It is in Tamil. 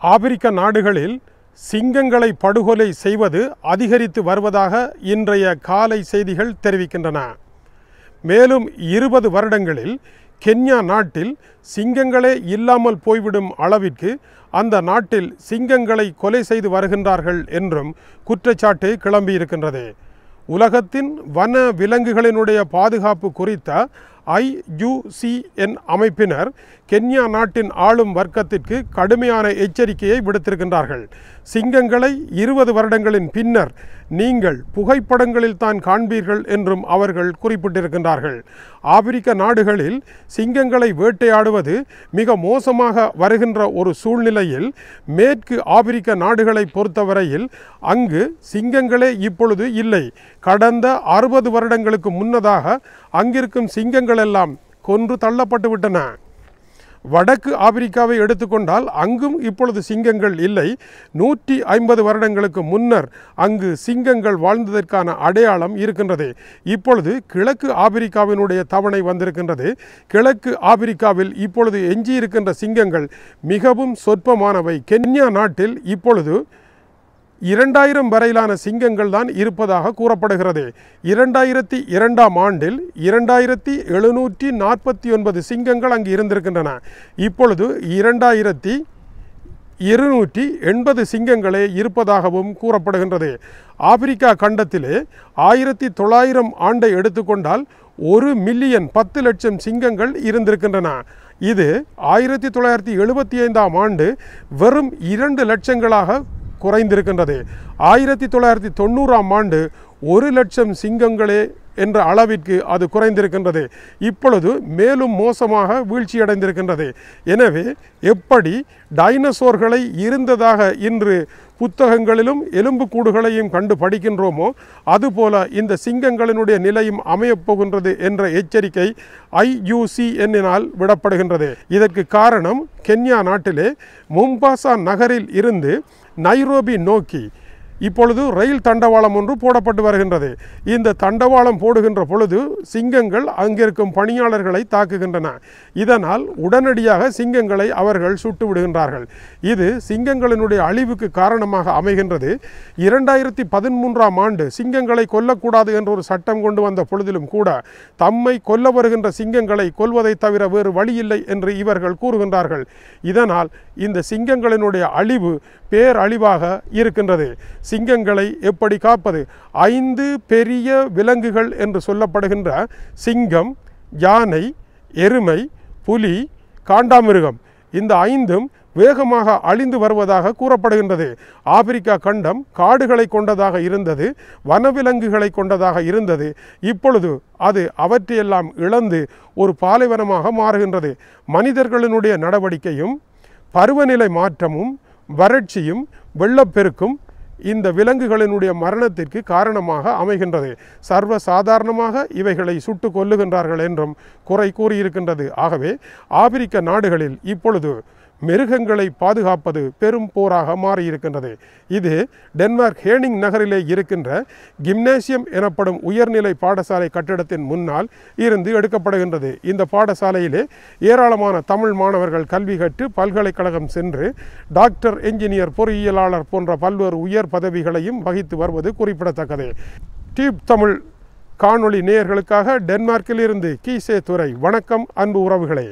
ஆப்பிரிக்க நாடுகளில் சிங்கங்களை படுகொலை செய்வது அதிகரித்து வருவதாக இன்றைய காலை செய்திகள் தெரிவிக்கின்றன. மேலும் இருபது வருடங்களில் கென்யா நாட்டில் சிங்கங்களே இல்லாமல் போய்விடும் அளவிற்கு அந்த நாட்டில் சிங்கங்களை கொலை செய்து வருகின்றார்கள் என்றும் குற்றச்சாட்டு கிளம்பியிருக்கின்றது. உலகத்தின் வன விலங்குகளினுடைய பாதுகாப்பு குறித்த ஐயுசிஎன் அமைப்பினர் கென்யா நாட்டின் ஆளும் வர்க்கத்திற்கு கடுமையான எச்சரிக்கையை விடுத்திருக்கின்றார்கள். சிங்கங்களை இருபது வருடங்களின் பின்னர் நீங்கள் புகைப்படங்களில் தான் காண்பீர்கள் என்றும் அவர்கள் குறிப்பிட்டிருக்கின்றார்கள். ஆப்பிரிக்க நாடுகளில் சிங்கங்களை வேட்டையாடுவது மிக மோசமாக வருகின்ற ஒரு சூழ்நிலையில் மேற்கு ஆப்பிரிக்க நாடுகளை பொறுத்தவரையில் அங்கு சிங்கங்களே இப்பொழுது இல்லை. கடந்த அறுபது வருடங்களுக்கு முன்னதாக அங்கிருக்கும் சிங்கங்களை எல்லாம் கொன்று தள்ளப்பட்டு விட்டன. வடக்கு ஆப்பிரிக்காவை எடுத்துக்கொண்டால் அங்கும் இப்பொழுது சிங்கங்கள் இல்லை. நூற்றி ஐம்பது வருடங்களுக்கு முன்னர் அங்கு சிங்கங்கள் வாழ்ந்ததற்கான அடையாளம் இருக்கின்றது. இப்பொழுது கிழக்கு ஆப்பிரிக்காவினுடைய தவணை வந்திருக்கின்றது. கிழக்கு ஆப்பிரிக்காவில் இப்பொழுது எஞ்சியிருக்கின்ற சிங்கங்கள் மிகவும் சொற்பமானவை. கென்யா நாட்டில் இப்பொழுது இரண்டாயிரம் வரையிலான சிங்கங்கள் தான் இருப்பதாக கூறப்படுகிறது. இரண்டாயிரத்தி இரண்டாம் ஆண்டில் இரண்டாயிரத்தி எழுநூற்றி நாற்பத்தி ஒன்பது சிங்கங்கள் அங்கு இருந்திருக்கின்றன. இப்பொழுது இரண்டாயிரத்தி இருநூற்றி எண்பது சிங்கங்களே இருப்பதாகவும் கூறப்படுகின்றது. ஆப்பிரிக்கா கண்டத்திலே ஆயிரத்தி தொள்ளாயிரம் ஆண்டை எடுத்துக்கொண்டால் ஒரு மில்லியன் பத்து லட்சம் சிங்கங்கள் இருந்திருக்கின்றன. இது ஆயிரத்தி தொள்ளாயிரத்தி எழுபத்தி ஐந்தாம் ஆண்டு வெறும் இரண்டு லட்சங்களாக குறைந்திருக்கின்றது. ஆயிரத்தி தொள்ளாயிரத்தி தொண்ணூறாம் ஆண்டு ஒரு லட்சம் சிங்கங்களே என்ற அளவிற்கு அது குறைந்திருக்கின்றது. இப்பொழுது மேலும் மோசமாக வீழ்ச்சியடைந்திருக்கின்றது. எனவே எப்படி டைனசோர்களை இருந்ததாக இன்று புத்தகங்களிலும் எலும்புக்கூடுகளையும் கண்டு படிக்கின்றோமோ அதுபோல இந்த சிங்கங்களினுடைய நிலையும் அமையப்போகின்றது என்ற எச்சரிக்கை ஐயுசிஎன்னினால் விடப்படுகின்றது. இதற்கு காரணம் கென்யா நாட்டிலே மும்பாசா நகரில் இருந்து நைரோபி நோக்கி இப்பொழுது ரயில் தண்டவாளம் ஒன்று போடப்பட்டு வருகின்றது. இந்த தண்டவாளம் போடுகின்ற பொழுது சிங்கங்கள் அங்கிருக்கும் பணியாளர்களை தாக்குகின்றன. இதனால் உடனடியாக சிங்கங்களை அவர்கள் சுட்டு விடுகின்றார்கள். இது சிங்கங்களினுடைய அழிவுக்கு காரணமாக அமைகின்றது. இரண்டாயிரத்தி பதிமூன்றாம் ஆண்டு சிங்கங்களை கொல்லக்கூடாது என்ற ஒரு சட்டம் கொண்டு வந்த பொழுதிலும் கூட தம்மை கொல்ல வருகின்ற சிங்கங்களை கொல்வதை தவிர வேறு வழியில்லை என்று இவர்கள் கூறுகின்றார்கள். இதனால் இந்த சிங்கங்களினுடைய அழிவு பேரழிவாக இருக்கின்றது. சிங்கங்களை எப்படி காப்பது? ஐந்து பெரிய விலங்குகள் என்று சொல்லப்படுகின்ற சிங்கம் யானை எருமை புலி காண்டாமிருகம். இந்த ஐந்தும் வேகமாக அழிந்து வருவதாக கூறப்படுகின்றது. ஆப்பிரிக்கா கண்டம் காடுகளை கொண்டதாக இருந்தது வனவிலங்குகளை கொண்டதாக இருந்தது. இப்பொழுது அது அவற்றையெல்லாம் இழந்து ஒரு பாலைவனமாக மாறுகின்றது. மனிதர்களினுடைய நடவடிக்கையும் பருவநிலை மாற்றமும் வறட்சியும் வெள்ளப்பெருக்கும் இந்த விலங்குகளினுடைய மரணத்திற்கு காரணமாக அமைகின்றது. சர்வ சாதாரணமாக இவைகளை சுட்டு கொல்லுகின்றார்கள் என்றும் குறை கூறியிருக்கின்றது. ஆகவே ஆப்பிரிக்க நாடுகளில் இப்பொழுது மிருகங்களை பாதுகாப்பது பெரும் போராக மாறியிருக்கின்றது. இது டென்மார்க் ஹேனிங் நகரிலே இருக்கின்ற கிம்னேசியம் எனப்படும் உயர்நிலை பாடசாலை கட்டிடத்தின் முன்னால் இருந்து எடுக்கப்படுகின்றது. இந்த பாடசாலையிலே ஏராளமான தமிழ் மாணவர்கள் கல்வி கற்று பல்கலைக்கழகம் சென்று டாக்டர் என்ஜினியர் பொறியியலாளர் போன்ற பல்வேறு உயர் பதவிகளையும் வகித்து வருவது குறிப்பிடத்தக்கது. டியூப் தமிழ் காணொளி நேயர்களுக்காக டென்மார்க்கில் இருந்து கீசே துறை வணக்கம் அன்பு உறவுகளே.